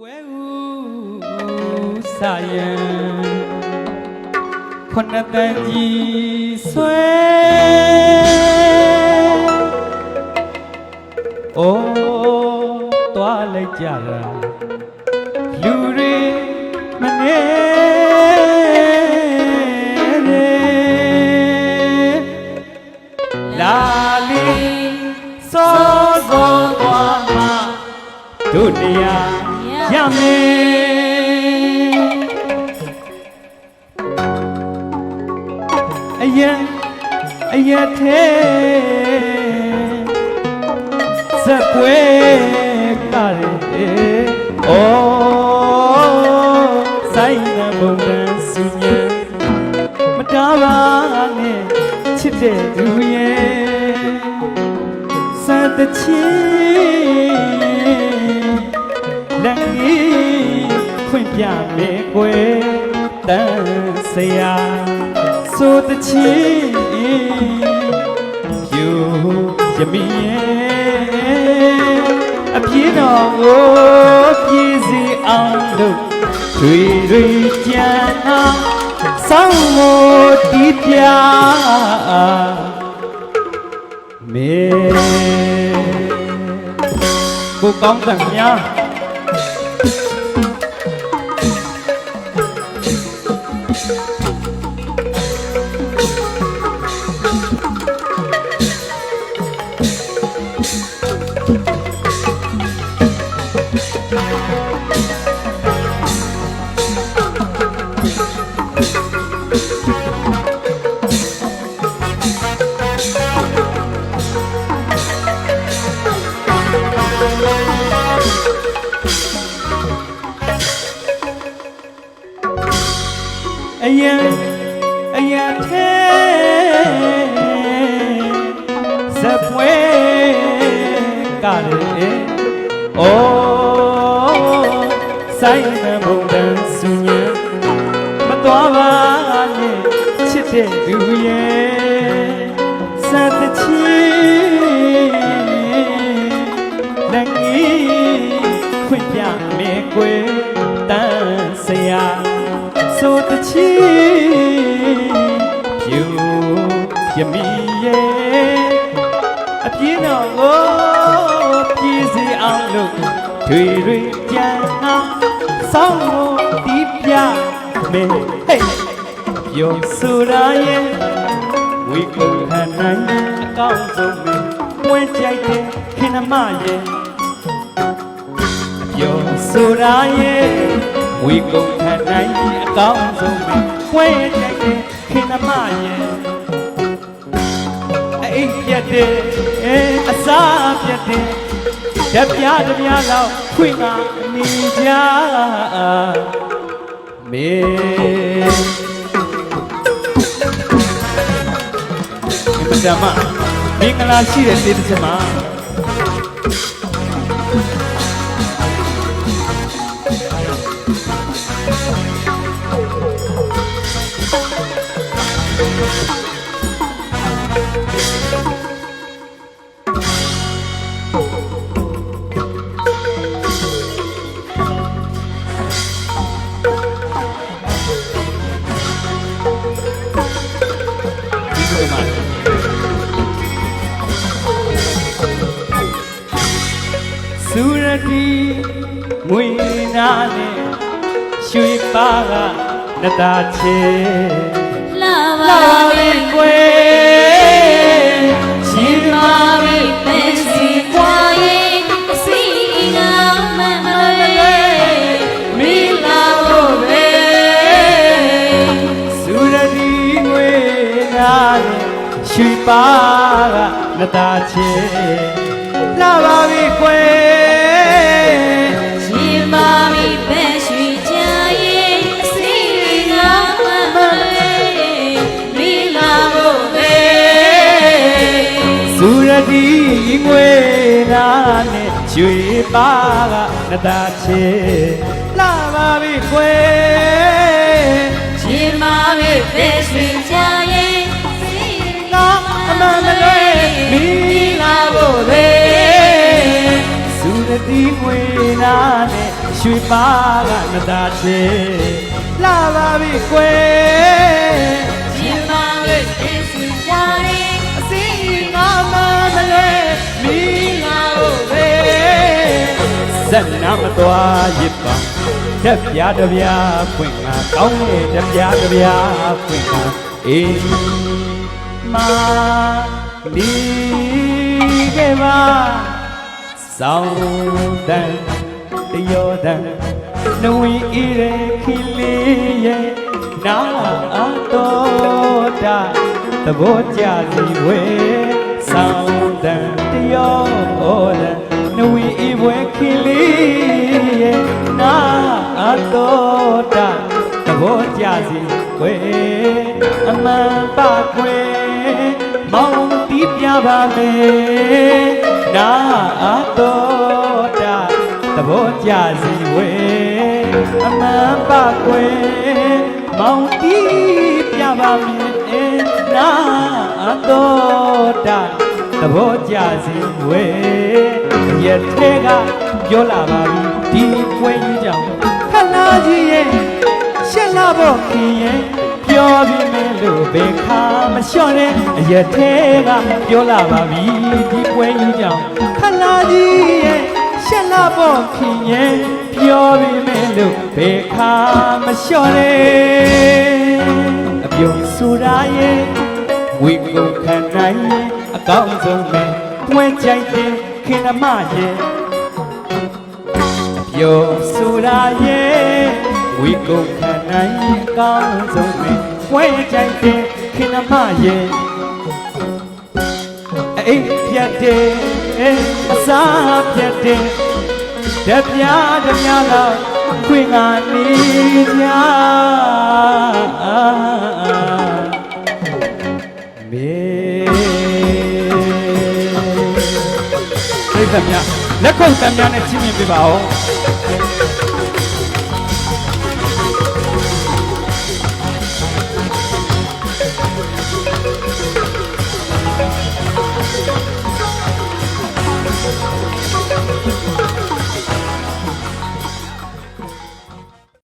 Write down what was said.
ပွဲဦးစာယံခုနှစ်တန်ကြီးဆွဲအိုးတွားလိုက်ကြတာလူတွေမနေနဲ့လာလီစောစောသွားမှာတို့တရား ရမယ်အယံအယထဲစက်ပွဲကရဲဩဆိုင်နဘုံတန်စုညံမတားပါနဲ့ချစ်တဲ့သူရဲ့စတဲ့ချီလ ကွယ်တန်ဆရာဆိုတချီယူယမီရဲ့အပြေးတော်ကိုပြည်စီအောင်လို့တွေတွေကြံအောင်စောင်းမို့တီးပြမေကိုကောင်းတဲ့များ ယံအယံထဲဇပွဲကလည်းဩဆိုင်မဘုံတန်စုညံမတော်ပါနဲ့ချစ်တဲ့သူရဲ့ ယမီရဲ့အပြင်းတော်ကိုပြည်စီအောင်လို့တွေတွေကြံအောင်ဆောင်းလို့တီးပြမယ်ဟေးပြောဆိုရရဲ့ဝီကုန်ဟန်နိုင်အကောင်းဆုံးပဲဝဲကြိုက်တဲ့ခင်မရဲ့ပြောဆိုတာရဲ့ဝီကုန်ထနိုင်အကောင်းဆုံးပဲဝဲတိုက်တဲ့ခင်သမားရဲ့ အိမ်ပြတ်တဲ့အစားပြတ်တဲ့ဓပြဓပြလောက်ခွင့်ကနေကြမေဒီမှာမင်္ဂလာရှိတဲ့တေးတစ်ချက်မှာ မွေနာနဲ့ရွှေပါကနတာချေလာပါလာပါပဲပဲကွယ်ရှင်ပါပဲပဲစီပွားရဲ့အစီငါမမလေးမိလာဖို့ပဲစူရတိမွေနာနဲ့ရွှေပါကနတာချေလာပါ ရွှေပါကနတာချေလာပါပြီကွယ်ရှင်ပါပဲပဲရွှေချာရဲ့အစီနာအမမလွဲမိလာဖို့လေစူရတိငွေနာနဲ့ရွှေပါကမသာချေလာပါပြီကွယ်ရှင်မောင် ဇက်နာမတော်ရစ်ပါတက်ပြားတပြားဖွင့်ငါကောင်းတဲ့တက်ပြားတပြားဖွင့်ငါအေးမာဒီကေပါစောင်းတန်တယောတန်နဝီဤရခီလေးရဲ့နာအတော်တာသဘောကြစီဝဲ စီဝဲအမှန်ပါခွဲမောင်တီးပြပါမယ်နာအတော်တာသဘောကြစီဝဲအမှန်ပါခွဲမောင်တီးပြပါမယ်နာအတော်တာသဘောကြစီဝဲရက်ထဲကပြောလာပါပြီဒီပွဲကြီးကြောင့်ခလာကြီးရဲ့ရှက်လာ ဖို့ခင်ရဲ့ပြောပြီးမယ်လို့ဘယ်ခါမလျှော့နဲ့အရက်ထဲကပြောလာပါပြီဒီပွဲကြီးကြောင့်ခလာကြီးရဲ့ရှက်လာဖို့ခင်ရဲ့ပြောပြီးမယ်လို့ဘယ်ခါမလျှော့နဲ့အပြုံးဆိုတာရဲ့ဝိကုခံနိုင်ရဲ့အကောင်းဆုံးပဲတွဲကြိုက်တဲ့ခင်မရဲ့ပြောဆိုတာရဲ့ ဝီကုန်ခံနိုင်အကောင်းဆုံးပဲဝဲကြိုက်တဲ့ခင်မရဲ့အိမ်ပြတ်တဲ့အစားပြတ်တဲ့တပြားတပြားလောက်ခွင့်ကနေကြမေပြိဿများလက်ခုပ်တမ်းများနဲ့ချင်းမြင်ပြပါဦး